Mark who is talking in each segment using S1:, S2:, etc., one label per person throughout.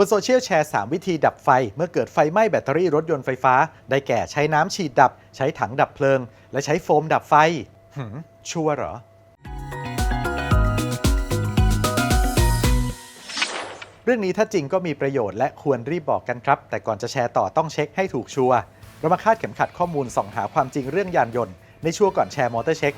S1: บนโซเชียลแชร์ 3 วิธีดับไฟ เมื่อเกิดไฟไหม้แบตเตอรี่รถยนต์ไฟฟ้า ได้แก่ใช้น้ำฉีดดับ ใช้ถังดับเพลิง และใช้โฟมดับไฟ หืม ชัวร์เหรอเรื่องนี้ถ้าจริงก็มีประโยชน์และควรรีบบอกกันครับ แต่ก่อนจะแชร์ต่อต้องเช็คให้ถูกชัวร์เรามาคาดเข็มขัดข้อมูลส่องหาความจริงเรื่องยานยนต์ ในชัวร์ก่อนแชร์มอเตอร์เช็ค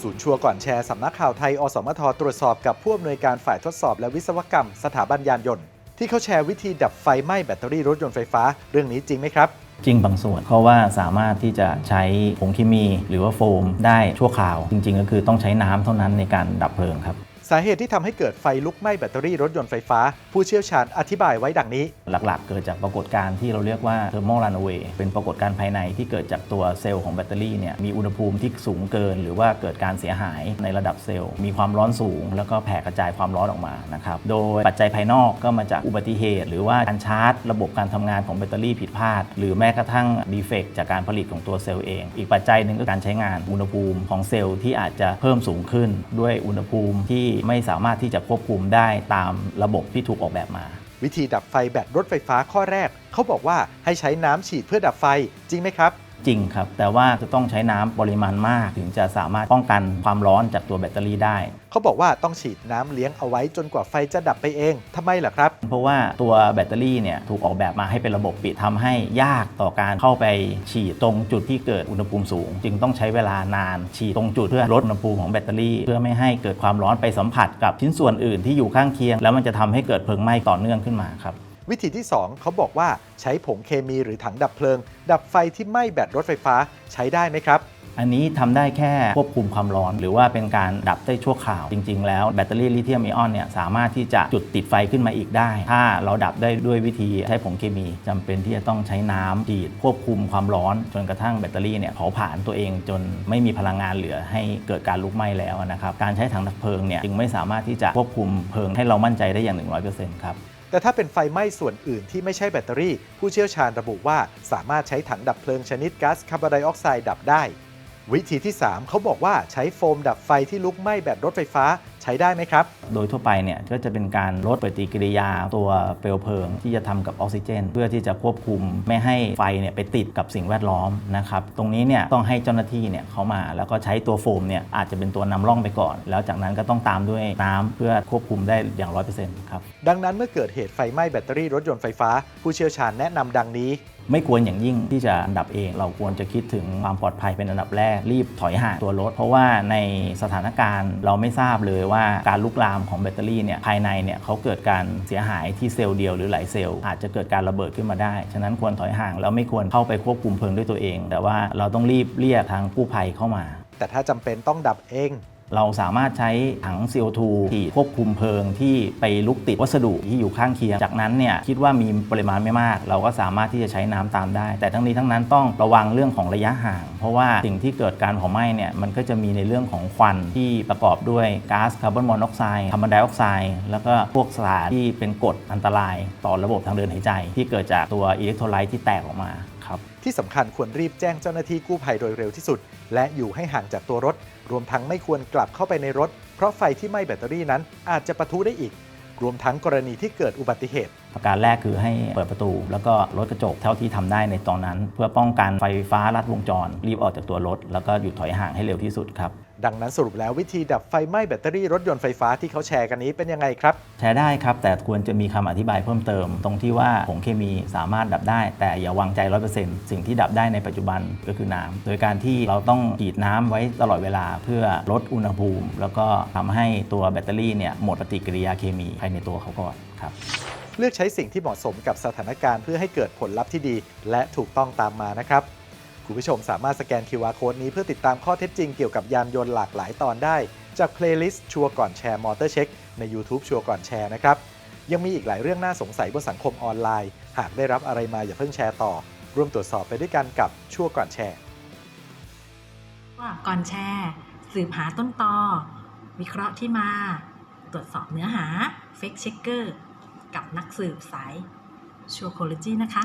S1: ศูนย์ชัวร์ก่อนแชร์สำนักข่าวไทย อสมทตรวจสอบกับผู้อำนวยการฝ่ายทดสอบและวิศวกรรม สถาบันยานยนต์ ที่เขาแชร์วิธีดับไฟไหม้แบตเตอรี่รถยนต์ไฟฟ้าเรื่องนี้จริงไหมครับ
S2: จริงบางส่วนเพราะว่าสามารถที่จะใช้ผงเคมีหรือว่าโฟมได้ชั่วคราว จริง ๆ ก็คือต้องใช้น้ำเท่านั้นในการดับเพลิงครับ
S1: สาเหตุที่ทำให้เกิดไฟลุกไหม้แบตเตอรี่รถยนต์ไฟฟ้า ผู้เชี่ยวชาญอธิบายไว้ดังนี้
S2: หลักๆ เกิดจากปรากฏการณ์ที่เราเรียกว่า thermal runaway เป็นปรากฏการณ์ภายในที่เกิดจากตัวเซลล์ของแบตเตอรี่เนี่ยมีอุณหภูมิที่สูงเกิน หรือว่าเกิดการเสียหายในระดับเซลล์ มีความร้อนสูง แล้วก็แผ่กระจายความร้อนออกมานะครับโดยปัจจัยภายนอกก็มาจากอุบัติเหตุ หรือว่าการชาร์จ ระบบการทำงานของแบตเตอรี่ผิดพลาด หรือแม้กระทั่งดีเฟกจากการผลิตของตัวเซลล์เอง อีกปัจจัยหนึ่งก็การใช้งานอุณหภูมิของเซลล์ที่อาจจะเพิ่มสูงขึ้นด้วยอุณหภูมิที่ไม่สามารถที่จะควบคุมได้ตามระบบที่ถูกออกแบบมา
S1: วิธีดับไฟแบบรถไฟฟ้าข้อแรก เขาบอกว่าให้ใช้น้ำฉีดเพื่อดับไฟจริงไหมครับ
S2: จริงครับ แต่ว่าจะต้องใช้น้ำปริมาณมาก ถึงจะสามารถป้องกันความร้อนจากตัวแบตเตอรี่ได้
S1: เขาบอกว่าต้องฉีดน้ำเลี้ยงเอาไว้จนกว่าไฟจะดับไปเองทำไมล่ะครับ
S2: เพราะว่าตัวแบตเตอรี่เนี่ยถูกออกแบบมาให้เป็นระบบปิดทำให้ยากต่อการเข้าไปฉีดตรงจุดที่เกิดอุณหภูมิสูง จึงต้องใช้เวลานานฉีดตรงจุดเพื่อลดอุณหภูมิของแบตเตอรี่ เพื่อไม่ให้เกิดความร้อนไปสัมผัสกับชิ้นส่วนอื่นที่อยู่ข้างเคียง แล้วมันจะทำให้เกิดเพลิงไหม้ต่อเนื่องขึ้นมาครับ
S1: วิธีที่ 2 เขาบอกว่าใช้ผงเคมีหรือถังดับเพลิง ดับไฟที่ไหม้แบตรถไฟฟ้าใช้ได้ไหมครับ
S2: อันนี้ทำได้แค่ควบคุมความร้อน หรือว่าเป็นการดับได้ชั่วคราวจริง ๆ แล้วแบตเตอรี่ลิเธียมไอออนเนี่ยสามารถที่จะจุดติดไฟขึ้นมาอีกได้ ถ้าเราดับได้ด้วยวิธีใช้ผงเคมีจำเป็นที่จะต้องใช้น้ำฉีดควบคุมความร้อน จนกระทั่งแบตเตอรี่เนี่ยเผาผลาญตัวเองจนไม่มีพลังงานเหลือให้เกิดการลุกไหม้แล้วนะครับการใช้ถังดับเพลิงเนี่ยจึงไม่สามารถที่จะควบคุมเพลิงให้เรามั่นใจได้อย่าง 100%ครับ
S1: แต่ถ้าเป็นไฟไหม้ส่วนอื่นที่ไม่ใช่แบตเตอรี่ ผู้เชี่ยวชาญระบุว่าสามารถใช้ถังดับเพลิงชนิดก๊าซคาร์บอนไดออกไซด์ดับได้ วิธีที่ 3 เขาบอกว่าใช้โฟมดับไฟที่ลุกไหม้แบบรถไฟฟ้า ใช้ได้ไหมครับ
S2: โดยทั่วไปเนี่ยก็จะเป็นการลดปฏิกิริยาตัวเปลวเพลิง ที่จะทำกับออกซิเจน เพื่อที่จะควบคุมไม่ให้ไฟเนี่ยไปติดกับสิ่งแวดล้อมนะครับตรงนี้เนี่ยต้องให้เจ้าหน้าที่เนี่ยเขามา แล้วก็ใช้ตัวโฟมเนี่ยอาจจะเป็นตัวนำร่องไปก่อน แล้วจากนั้นก็ต้องตามด้วยน้ำเพื่อควบคุมได้อย่าง100%ครับ
S1: ดังนั้นเมื่อเกิดเหตุไฟไหม้แบตเตอรี่รถยนต์ไฟฟ้า ผู้เชี่ยวชาญแนะนำดังนี้
S2: ไม่ควรอย่างยิ่งที่จะอันดับเอง เราควรจะคิดถึงความปลอดภัยเป็นอันดับแรกรีบถอยห่างตัวรถ เพราะว่าในสถานการณ์เราไม่ทราบเลยว่าการลุกลามของแบตเตอรี่เนี่ยภายในเนี่ยเขาเกิดการเสียหายที่เซลล์เดียวหรือหลายเซลล์อาจจะเกิดการระเบิดขึ้นมาได้ ฉะนั้นควรถอยห่างแล้วไม่ควรเข้าไปควบคุมเพลิงด้วยตัวเอง แต่ว่าเราต้องรีบเรียกทางกู้ภัยเข้ามา
S1: แต่ถ้าจำเป็นต้องดับเอง
S2: เราสามารถใช้ถัง CO2 ที่ควบคุมเพลิงที่ไปลุกติดวัสดุที่อยู่ข้างเคียง จากนั้นเนี่ยคิดว่ามีปริมาณไม่มาก เราก็สามารถที่จะใช้น้ำตามได้ แต่ทั้งนี้ทั้งนั้นต้องระวังเรื่องของระยะห่าง เพราะว่าสิ่งที่เกิดการเผาไหม้เนี่ยมันก็จะมีในเรื่องของควันที่ประกอบด้วยก๊าซคาร์บอนมอนอกไซด์คาร์บอนไดออกไซด์แล้วก็พวกสารที่เป็นกรดอันตราย ต่อระบบทางเดินหายใจ ที่เกิดจากตัวอิเล็กโทรไลต์ที่แตกออกมาครับ
S1: ที่สำคัญควรรีบแจ้งเจ้าหน้าที่กู้ภัยโดยเร็วที่สุด และอยู่ให้ห่างจากตัวรถ รวมทั้งไม่ควรกลับเข้าไปในรถ เพราะไฟที่ไหม้แบตเตอรี่นั้นอาจจะปะทุได้อีก รวมทั้งกรณีที่เกิดอุบัติเหตุ
S2: ประการแรกคือให้เปิดประตู แล้วก็ลดกระจกเท่าที่ทำได้ในตอนนั้น เพื่อป้องกันไฟฟ้าลัดวงจร รีบออกจากตัวรถ แล้วก็หยุดถอยห่างให้เร็วที่สุดครับ
S1: ดังนั้นสรุปแล้ววิธีดับไฟไหม้แบตเตอรี่รถยนต์ไฟฟ้าที่เขาแชร์กันนี้เป็นยังไงครับ
S2: แชร์ได้ครับ แต่ควรจะมีคำอธิบายเพิ่มเติม ตรงที่ว่าผงเคมีสามารถดับได้ แต่อย่าวางใจ 100%สิ่งที่ดับได้ในปัจจุบันก็คือน้ำโดยการที่เราต้องฉีดน้ำไว้ตลอดเวลาเพื่อลดอุณหภูมิ แล้วก็ทำให้ตัวแบตเตอรี่เนี่ยหมดปฏิกิริยาเคมีภายในตัวเขาก่อนครับ
S1: เลือกใช้สิ่งที่เหมาะสมกับสถานการณ์เพื่อให้เกิดผลลัพธ์ที่ดี และถูกต้องตามมานะครับ คุณผู้ชมสามารถสแกน QR Code นี้เพื่อติดตามข้อเท็จจริงเกี่ยวกับยานยนต์หลากหลายตอนได้ จากเพลย์ลิสต์ชัวร์ก่อนแชร์มอเตอร์เช็คใน YouTube ชัวร์ก่อนแชร์นะครับ ยังมีอีกหลายเรื่องน่าสงสัยบนสังคมออนไลน์ หากได้รับอะไรมาอย่าเพิ่งแชร์ต่อ ร่วมตรวจสอบไปด้วยกันกับชัวก่อนแชร์
S3: ว่าก่อนแชร์ สืบหาต้นตอ วิเคราะห์ที่มา ตรวจสอบเนื้อหาเฟกเช็คเกอร์กับนักสืบสายชัวโคโลจีนะคะ